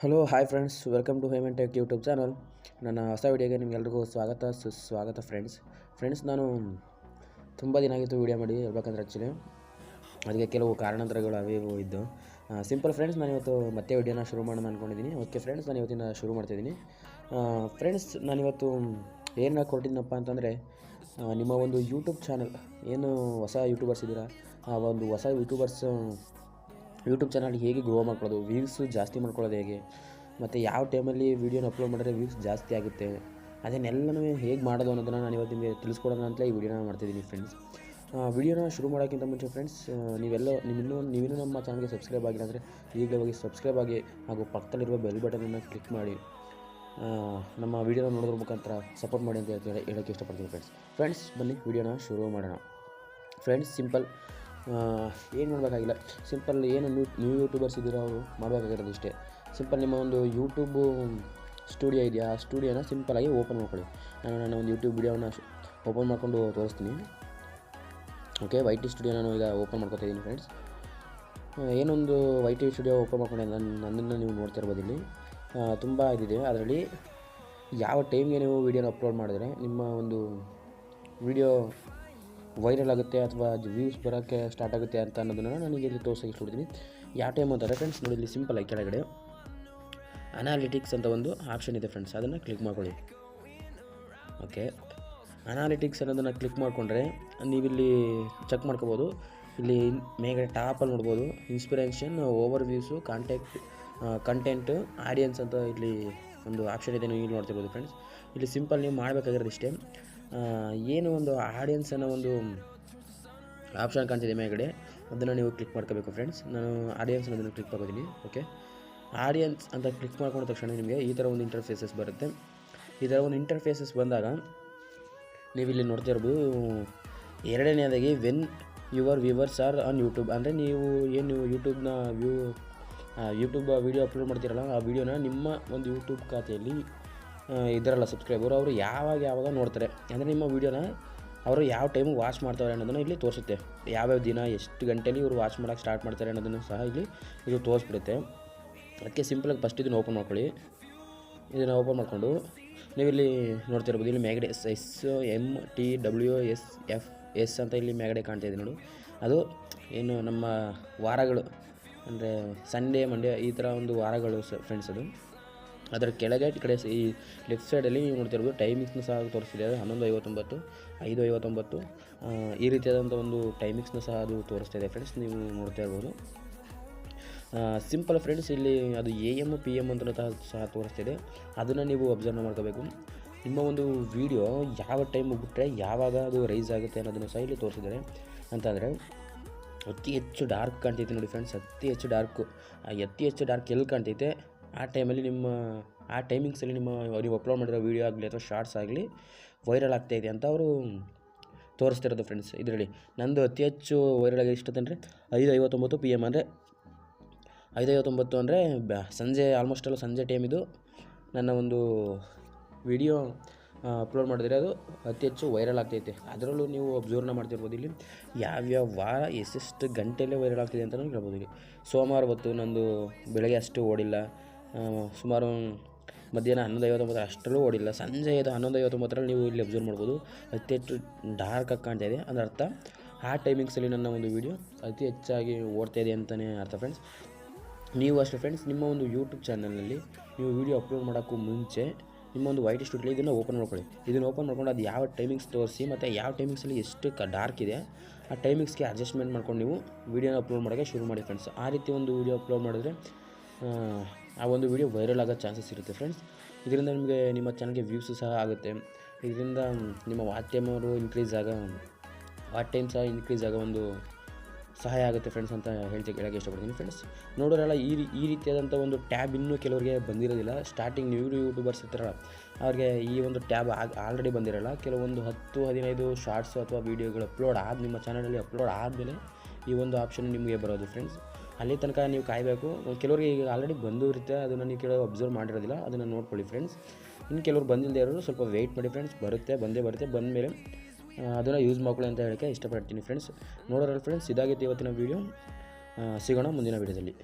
Hello hi friends welcome to Heman tech YouTube channel ನನ್ನ ಹೊಸ ವಿಡಿಯೋಗೆ ನಿಮಗೆಲ್ರಿಗೂ ಸ್ವಾಗತ, ಸುಸ್ವಾಗತ ಫ್ರೆಂಡ್ಸ್ ಫ್ರೆಂಡ್ಸ್ ನಾನು ತುಂಬ ದಿನ ಆಗಿತ್ತು ವೀಡಿಯೋ ಮಾಡಿ ಹೇಳ್ಬೇಕಂದ್ರೆ ಆ್ಯಕ್ಚುಲಿ ಅದಕ್ಕೆ ಕೆಲವು ಕಾರಣಾಂತರಗಳು ಅವು ಇದ್ದು. ಸಿಂಪಲ್ ಫ್ರೆಂಡ್ಸ್ ನಾನು ಇವತ್ತು ಮತ್ತೆ ವಿಡಿಯೋನ ಶುರು ಮಾಡೋಣ ಅಂದ್ಕೊಂಡಿದ್ದೀನಿ ಓಕೆ ಫ್ರೆಂಡ್ಸ್ ನಾನು ಇವತ್ತಿನ ಶುರು ಮಾಡ್ತಿದ್ದೀನಿ ಫ್ರೆಂಡ್ಸ್ ನಾನಿವತ್ತು ಏನು ಕೊಟ್ಟಿದ್ದೀನಪ್ಪ ಅಂತಂದರೆ ನಿಮ್ಮ ಒಂದು ಯೂಟ್ಯೂಬ್ ಚಾನಲ್ ಏನು ಹೊಸ ಯೂಟ್ಯೂಬರ್ಸ್ ಇದ್ದೀರಾ? ಆ, ಒಂದು ಹೊಸ ಯೂಟ್ಯೂಬರ್ಸ್ ಯೂಟ್ಯೂಬ್ ಚಾನಲ್ ಹೇಗೆ ಗ್ರೋ ಮಾಡ್ಕೊಳ್ಳೋದು ವ್ಯೂಸು ಜಾಸ್ತಿ ಮಾಡ್ಕೊಳ್ಳೋದು ಹೇಗೆ, ಮತ್ತು ಯಾವ ಟೈಮಲ್ಲಿ ವೀಡಿಯೋನ ಅಪ್ಲೋಡ್ ಮಾಡಿದ್ರೆ ವ್ಯೂಸ್ ಜಾಸ್ತಿ ಆಗುತ್ತೆ, ಅದನ್ನೆಲ್ಲನೂ ಹೇಗೆ ಮಾಡೋದು ಅನ್ನೋದನ್ನು ನಾನು ಇವತ್ತು ನಿಮಗೆ ತಿಳಿಸ್ಕೊಡೋಣ ಅಂತಲೇ ಈ ವಿಡಿಯೋನ ಮಾಡ್ತಿದ್ದೀನಿ ಫ್ರೆಂಡ್ಸ್ ವಿಡಿಯೋನ ಶುರು ಮಾಡೋಕ್ಕಿಂತ ಮುಂಚೆ ಫ್ರೆಂಡ್ಸ್ ನೀವೆಲ್ಲ, ನೀವಿನ್ನೂ ನೀವಿನ್ನೂ ನಮ್ಮ ಚಾನಲ್ಗೆ ಸಬ್ಸ್ಕ್ರೈಬ್ ಆಗಿಲ್ಲ ಅಂದರೆ ಈಗಲೇ ಹೋಗಿ ಸಬ್ಸ್ಕ್ರೈಬ್ ಆಗಿ, ಹಾಗೂ ಪಕ್ಕದಲ್ಲಿರುವ ಬೆಲ್ ಬಟನನ್ನು ಕ್ಲಿಕ್ ಮಾಡಿ ನಮ್ಮ ವೀಡಿಯೋನ ನೋಡೋದ್ರ ಮುಖಾಂತರ ಸಪೋರ್ಟ್ ಮಾಡಿ ಅಂತ ಹೇಳಿ ಹೇಳೋಕ್ಕೆ ಇಷ್ಟಪಡ್ತೀನಿ ಫ್ರೆಂಡ್ಸ್ ಫ್ರೆಂಡ್ಸ್ ಬನ್ನಿ ವೀಡಿಯೋನ ಶುರು ಮಾಡೋಣ. ಫ್ರೆಂಡ್ಸ್ ಸಿಂಪಲ್ ಏನು ಮಾಡಬೇಕಾಗಿಲ್ಲ. ಸಿಂಪಲ್ ಏನು ನ್ಯೂ ಯೂಟ್ಯೂಬರ್ಸ್ ಇದ್ದೀರೋ ಅವರು ಮಾಡಬೇಕಾಗಿರೋದು ಇಷ್ಟೇ. ಸಿಂಪಲ್ ನಿಮ್ಮ ಒಂದು ಯೂಟ್ಯೂಬು ಸ್ಟುಡಿಯೋ ಇದೆಯಾ? ಆ ಸ್ಟುಡಿಯೋನ ಸಿಂಪಲಾಗಿ ಓಪನ್ ಮಾಡ್ಕೊಳ್ಳಿ. ನಾನು ನನ್ನ ಒಂದು ಯೂಟ್ಯೂಬ್ ವಿಡಿಯೋನ ಓಪನ್ ಮಾಡ್ಕೊಂಡು ತೋರಿಸ್ತೀನಿ. ಓಕೆ ವೈ ಟಿ ಸ್ಟುಡಿಯೋ ನಾನು ಈಗ ಓಪನ್ ಮಾಡ್ಕೊತಾ ಇದ್ದೀನಿ ಫ್ರೆಂಡ್ಸ್ ಏನೊಂದು ವೈ ಟಿ ಸ್ಟುಡಿಯೋ ಓಪನ್ ಮಾಡ್ಕೊಂಡೆ ನನ್ನ ನನ್ನನ್ನು ನೀವು ನೋಡ್ತಾ ಇರ್ಬೋದು ಇಲ್ಲಿ. ತುಂಬ ಇದಿದೆ. ಅದರಲ್ಲಿ ಯಾವ ಟೈಮ್ಗೆ ನೀವು ವೀಡಿಯೋನ ಅಪ್ಲೋಡ್ ಮಾಡಿದರೆ ನಿಮ್ಮ ಒಂದು ವಿಡಿಯೋ ವೈರಲ್ ಆಗುತ್ತೆ ಅಥವಾ ವ್ಯೂಸ್ ಬರೋಕ್ಕೆ ಸ್ಟಾರ್ಟ್ ಆಗುತ್ತೆ ಅಂತ ಅನ್ನೋದನ್ನು ನನಗೆ ಇಲ್ಲಿ ತೋರಿಸೋಕೆ ಇಷ್ಟಪಡ್ತೀನಿ. ಯಾವ ಟೈಮ್ ಅಂತಾರೆ ಫ್ರೆಂಡ್ಸ್ ನೋಡಿ, ಇಲ್ಲಿ ಸಿಂಪಲ್ ಆಗಿ ಕೆಳಗಡೆ. ಅನಾಲಿಟಿಕ್ಸ್ ಅಂತ ಒಂದು ಆಪ್ಷನ್ ಇದೆ ಫ್ರೆಂಡ್ಸ್ ಅದನ್ನು ಕ್ಲಿಕ್ ಮಾಡ್ಕೊಳ್ಳಿ. ಓಕೆ ಅನಾಲಿಟಿಕ್ಸ್ ಅನ್ನೋದನ್ನು ಕ್ಲಿಕ್ ಮಾಡಿಕೊಂಡ್ರೆ ನೀವಿಲ್ಲಿ ಚೆಕ್ ಮಾಡ್ಕೋಬೋದು. ಇಲ್ಲಿ ಮೇಲ್ಗಡೆ ಟಾಪಲ್ಲಿ ನೋಡ್ಬೋದು. Inspiration over views contact content audience ಅಂತ ಇಲ್ಲಿ ಒಂದು ಆಪ್ಷನ್ ಇದೆ ನೀವು ಇಲ್ಲಿ ನೋಡ್ತಿರ್ಬೋದು ಫ್ರೆಂಡ್ಸ್ ಇಲ್ಲಿ ಸಿಂಪಲ್ ನೀವು ಮಾಡಬೇಕಾಗಿರೋದು ಇಷ್ಟೇ. ಏನು ಒಂದು ಆಡಿಯನ್ಸ್ ಅನ್ನೋ ಒಂದು ಆಪ್ಷನ್ ಕಾಣ್ತಿದೆ ಮೇಲ್ಗಡೆ ಅದನ್ನು ನೀವು ಕ್ಲಿಕ್ ಮಾಡ್ಕೋಬೇಕು ಫ್ರೆಂಡ್ಸ್ ನಾನು ಆಡಿಯನ್ಸ್ ಅನ್ನೋದನ್ನು ಕ್ಲಿಕ್ ಮಾಡ್ಕೋತೀನಿ ಓಕೆ ಆಡಿಯನ್ಸ್ ಅಂತ ಕ್ಲಿಕ್ ಮಾಡ್ಕೊಂಡ ತಕ್ಷಣ ನಿಮಗೆ ಈ ಥರ ಒಂದು ಇಂಟರ್ಫೇಸಸ್ ಬರುತ್ತೆ. ಈ ಥರ ಒಂದು ಇಂಟರ್ಫೇಸಸ್ ಬಂದಾಗ ನೀವು ಇಲ್ಲಿ ನೋಡ್ತಾ ಇರ್ಬೋದು, ಎರಡನೇದಾಗಿ when your viewers are on YouTube ಅಂದರೆ ನೀವು ಏನು ನೀವು ಯೂಟ್ಯೂಬ್ನ ವ್ಯೂ ಯೂಟ್ಯೂಬ್ ವೀಡಿಯೋ ಅಪ್ಲೋಡ್ ಮಾಡ್ತೀರಲ್ಲ, ಆ ವೀಡಿಯೋನ ನಿಮ್ಮ ಒಂದು ಯೂಟ್ಯೂಬ್ ಖಾತೆಯಲ್ಲಿ ಆ, ಇದ್ದಾರಲ್ಲ ಸಬ್ಸ್ಕ್ರೈಬರ್ ಅವರು ಯಾವಾಗ ಯಾವಾಗ ನೋಡ್ತಾರೆ. ಅಂದರೆ ನಿಮ್ಮ ವೀಡಿಯೋನ ಅವರು ಯಾವ ಟೈಮಿಗೆ ವಾಚ್ ಮಾಡ್ತಾರೆ ಅನ್ನೋದನ್ನು ಇಲ್ಲಿ ತೋರಿಸುತ್ತೆ. ಯಾವ್ಯಾವ ದಿನ ಎಷ್ಟು ಗಂಟೆಲಿ ಇವರು ವಾಚ್ ಮಾಡೋಕ್ಕೆ ಸ್ಟಾರ್ಟ್ ಮಾಡ್ತಾರೆ ಅನ್ನೋದನ್ನು ಸಹ ಇಲ್ಲಿ ಇದು ತೋರಿಸ್ಬಿಡುತ್ತೆ. ಅದಕ್ಕೆ ಸಿಂಪಲಾಗಿ ಫಸ್ಟ್ ಇದನ್ನು ಓಪನ್ ಮಾಡ್ಕೊಳ್ಳಿ. ಇದನ್ನು ಓಪನ್ ಮಾಡಿಕೊಂಡು ನೀವು ಇಲ್ಲಿ ನೋಡ್ತಿರ್ಬೋದು ಇಲ್ಲಿ ಮ್ಯಾಗಡೆ S S M T W S F S ಅಂತ ಇಲ್ಲಿ ಮ್ಯಾಗಡೆ ಕಾಣ್ತಾ ಇದೆ ನೋಡು. ಅದು ಏನು ನಮ್ಮ ವಾರಗಳು ಅಂದರೆ ಸಂಡೇ ಮಂಡೇ ಈ ಥರ ಒಂದು ವಾರಗಳು ಫ್ರೆಂಡ್ಸ್ ಅದು. ಅದರ ಕೆಳಗೆ ಕಡೆ ಈ ಲೆಫ್ಟ್ ಸೈಡಲ್ಲಿ ನೀವು ನೋಡ್ತಿರ್ಬೋದು ಟೈಮಿಂಗ್ಸ್ನ ಸಹ ತೋರಿಸ್ತಿದೆ. ಅದು ಹನ್ನೊಂದು ಐವತ್ತೊಂಬತ್ತು, ಐದು ಐವತ್ತೊಂಬತ್ತು. ಈ ರೀತಿಯಾದಂಥ ಒಂದು ಟೈಮಿಂಗ್ಸ್ನ ಸಹ ಅದು ತೋರಿಸ್ತಾ ಇದೆ ಫ್ರೆಂಡ್ಸ್ ನೀವು ನೋಡ್ತಾ ಇರ್ಬೋದು. ಸಿಂಪಲ್ ಫ್ರೆಂಡ್ಸ್ ಇಲ್ಲಿ ಅದು ಎ ಎಂ ಪಿ ಎಂ ಅಂತ ಸಹ ತೋರಿಸ್ತಿದೆ. ಅದನ್ನು ನೀವು ಅಬ್ಸರ್ವ್ ಮಾಡ್ಕೋಬೇಕು. ನಿಮ್ಮ ಒಂದು ವಿಡಿಯೋ ಯಾವ ಟೈಮ್ ಬಿಟ್ಟರೆ ಯಾವಾಗ ಅದು ರೈಸ್ ಆಗುತ್ತೆ ಅನ್ನೋದನ್ನು ಸಹ ಇಲ್ಲಿ ತೋರಿಸಿದ್ದಾರೆ ಅಂತಂದರೆ, ಅತಿ ಹೆಚ್ಚು ಡಾರ್ಕ್ ಕಾಣ್ತೈತೆ ನೋಡಿ ಫ್ರೆಂಡ್ಸ್ ಅತಿ ಹೆಚ್ಚು ಡಾರ್ಕು ಅತಿ ಹೆಚ್ಚು ಡಾರ್ಕ್ ಎಲ್ಲಿ ಕಾಣ್ತೈತೆ? ಆ ಟೈಮಲ್ಲಿ ನಿಮ್ಮ, ಆ ಟೈಮಿಂಗ್ಸಲ್ಲಿ ನಿಮ್ಮ ನೀವು ಅಪ್ಲೋಡ್ ಮಾಡಿರೋ ವೀಡಿಯೋ ಆಗಲಿ ಅಥವಾ ಶಾರ್ಟ್ಸ್ ಆಗಲಿ ವೈರಲ್ ಆಗ್ತಾಯಿದೆ ಅಂತ ಅವರು ತೋರಿಸ್ತಿರೋದು ಫ್ರೆಂಡ್ಸ್ ಇದರಲ್ಲಿ ನಂದು ಅತಿ ಹೆಚ್ಚು ವೈರಲ್ ಆಗಿ ಎಷ್ಟಂತಂದರೆ ಐದು ಐವತ್ತೊಂಬತ್ತು ಪಿ ಎಂ ಅಂದರೆ ಐದು ಐವತ್ತೊಂಬತ್ತು ಅಂದರೆ ಸಂಜೆ ಆಲ್ಮೋಸ್ಟ್ ಎಲ್ಲ ಸಂಜೆ ಟೈಮ್ ಇದು ನನ್ನ ಒಂದು ವಿಡಿಯೋ ಅಪ್ಲೋಡ್ ಮಾಡಿದರೆ ಅದು ಅತಿ ಹೆಚ್ಚು ವೈರಲ್ ಆಗ್ತೈತೆ ಅದರಲ್ಲೂ ನೀವು ಅಬ್ಸರ್ವ್ನ ಮಾಡ್ತಿರ್ಬೋದು ಇಲ್ಲಿ. ಯಾವ್ಯಾವ ವಾರ ಎಷ್ಟೆಷ್ಟು ಗಂಟೆಯಲ್ಲೇ ವೈರಲ್ ಆಗ್ತಿದೆ ಅಂತಲೂ ಹೇಳ್ಬೋದು ಇಲ್ಲಿ. ಸೋಮವಾರ ಹೊತ್ತು ನಂದು ಬೆಳಗ್ಗೆ ಅಷ್ಟು ಓಡಿಲ್ಲ. ಸುಮಾರು ಮಧ್ಯಾಹ್ನ ಹನ್ನೊಂದು ಐವತ್ತೊಂಬತ್ತರ ಅಷ್ಟರಲ್ಲೂ ಓಡಿಲ್ಲ. ಸಂಜೆ ಇದು ಹನ್ನೊಂದು ಐವತ್ತೊಂಬತ್ತರಲ್ಲಿ ನೀವು ಇಲ್ಲಿ ಅಬ್ಸರ್ವ್ ಮಾಡ್ಬೋದು. ಅತಿ ಹೆಚ್ಚು ಡಾರ್ಕ್ ಆಗಿ ಕಾಣ್ತಾ ಇದೆ. ಅದರ ಅರ್ಥ, ಆ ಟೈಮಿಂಗ್ಸಲ್ಲಿ ನನ್ನ ಒಂದು ವೀಡಿಯೋ ಅತಿ ಹೆಚ್ಚಾಗಿ ಓಡ್ತಾ ಇದೆ ಅಂತಲೇ ಅರ್ಥ ಫ್ರೆಂಡ್ಸ್ ನೀವು ಅಷ್ಟೇ ಫ್ರೆಂಡ್ಸ್ ನಿಮ್ಮ ಒಂದು ಯೂಟ್ಯೂಬ್ ಚಾನಲ್ನಲ್ಲಿ ನೀವು ವೀಡಿಯೋ ಅಪ್ಲೋಡ್ ಮಾಡೋಕ್ಕೂ ಮುಂಚೆ ನಿಮ್ಮ ಒಂದು ವೈಟ್ ಸ್ಟುಡಿಯೋ ಇದನ್ನು ಓಪನ್ ಮಾಡ್ಕೊಳ್ಳಿ. ಇದನ್ನು ಓಪನ್ ಮಾಡ್ಕೊಂಡು ಅದು ಯಾವ ಟೈಮಿಂಗ್ಸ್ ತೋರಿಸಿ ಮತ್ತು ಯಾವ ಟೈಮಿಂಗ್ಸಲ್ಲಿ ಎಷ್ಟು ಡಾರ್ಕ್ ಇದೆ, ಆ ಟೈಮಿಂಗ್ಸ್ಗೆ ಅಡ್ಜಸ್ಟ್ಮೆಂಟ್ ಮಾಡ್ಕೊಂಡು ನೀವು ವೀಡಿಯೋನ ಅಪ್ಲೋಡ್ ಮಾಡೋಕ್ಕೆ ಶುರು ಮಾಡಿ ಫ್ರೆಂಡ್ಸ್ ಆ ರೀತಿ ಒಂದು ವೀಡಿಯೋ ಅಪ್ಲೋಡ್ ಮಾಡಿದ್ರೆ ಆ, ಒಂದು ವೀಡಿಯೋ ವೈರಲ್ ಆಗೋ ಚಾನ್ಸಸ್ ಇರುತ್ತೆ ಫ್ರೆಂಡ್ಸ್ ಇದರಿಂದ ನಿಮಗೆ ನಿಮ್ಮ ಚಾನಲ್ಗೆ ವ್ಯೂಸು ಸಹ ಆಗುತ್ತೆ. ಇದರಿಂದ ನಿಮ್ಮ ವಾಚ್ ಇನ್ಕ್ರೀಸ್ ಆಗ ವಾಚ್ ಟೈಮ್ ಸಹ ಇನ್ಕ್ರೀಸ್ ಆಗೋ ಒಂದು ಸಹಾಯ ಆಗುತ್ತೆ ಫ್ರೆಂಡ್ಸ್ ಅಂತ ಹೇಳ್ತಿ ಹೇಳೋಕ್ಕೆ ಇಷ್ಟಪಡ್ತೀನಿ ಫ್ರೆಂಡ್ಸ್ ನೋಡೋರೆಲ್ಲ ಈ ಈ ರೀತಿಯಾದಂಥ ಒಂದು ಟ್ಯಾಬ್ ಇನ್ನೂ ಕೆಲವರಿಗೆ ಬಂದಿರೋದಿಲ್ಲ. ಸ್ಟಾರ್ಟಿಂಗ್ ನ್ಯೂ ಯೂಟ್ಯೂಬರ್ಸ್ ಇರ್ತಾರಲ್ಲ ಅವ್ರಿಗೆ ಈ ಒಂದು ಟ್ಯಾಬ್ ಆಗ ಆಲ್ರೆಡಿ ಬಂದಿರಲ್ಲ. ಕೆಲವೊಂದು ಹತ್ತು ಹದಿನೈದು ಶಾರ್ಟ್ಸ್ ಅಥವಾ ವೀಡಿಯೋಗಳು ಅಪ್ಲೋಡ್ ಆದ ನಿಮ್ಮ ಚಾನಲಲ್ಲಿ ಅಪ್ಲೋಡ್ ಆದಮೇಲೆ ಈ ಒಂದು ಆಪ್ಷನ್ ನಿಮಗೆ ಬರೋದು ಫ್ರೆಂಡ್ಸ್ ಅಲ್ಲಿ ತನಕ ನೀವು ಕಾಯಬೇಕು. ಕೆಲವರಿಗೆ ಈಗ ಆಲ್ರೆಡಿ ಬಂದು ಇರುತ್ತೆ. ಅದನ್ನು ನೀವು ಕೇಳೋ ಅಬ್ಸರ್ವ್ ಮಾಡಿರೋದಿಲ್ಲ. ಅದನ್ನು ನೋಡ್ಕೊಳ್ಳಿ ಫ್ರೆಂಡ್ಸ್ ಇನ್ನು ಕೆಲವ್ರು ಬಂದಿಲ್ಲದೆ ಇರೋರು ಸ್ವಲ್ಪ ವೆಯ್ಟ್ ಮಾಡಿ ಫ್ರೆಂಡ್ಸ್ ಬರುತ್ತೆ, ಬಂದೇ ಬರುತ್ತೆ. ಬಂದ ಮೇಲೆ ಅದನ್ನು ಯೂಸ್ ಮಾಡ್ಕೊಳ್ಳಿ ಅಂತ ಹೇಳೋಕ್ಕೆ ಇಷ್ಟಪಡ್ತೀನಿ ಫ್ರೆಂಡ್ಸ್ ನೋಡೋರಲ್ಲ ಫ್ರೆಂಡ್ಸ್ ಇದಾಗಿತ್ತು ಇವತ್ತಿನ ವೀಡಿಯೋ ಸಿಗೋಣ ಮುಂದಿನ ವೀಡಿಯೋದಲ್ಲಿ